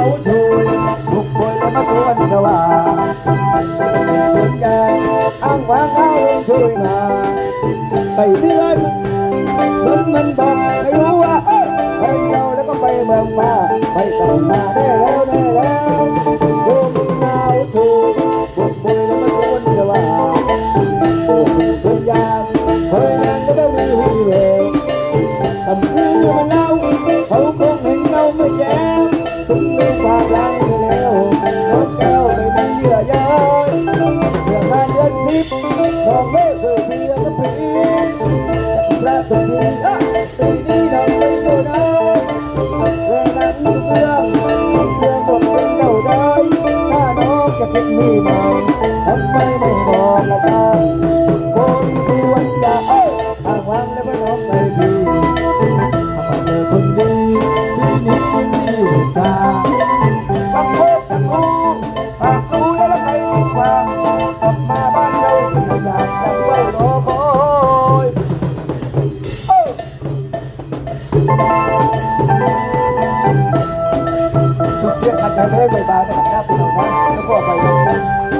doon Bukbol na magwanawa Yan ang mga enjoy na Kaibigan, doon man ba kayo? Ay, ikaw na pa may mga May tamang na rin ทำไมไม่บอกละกัคนที่วันจะอ้ยทางวังแล้วไม่ร้องไปดีทำไมเธอคนดีที่มีคนดีตาบังโคบังโคปากูแล้วใคว่ากลับมาบ้านเราอยากจะไว้รอคอยเอ้สุดเสียขัดใจเลยบบานนะครั そこは。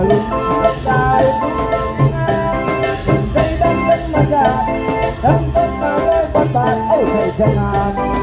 Hey, come on.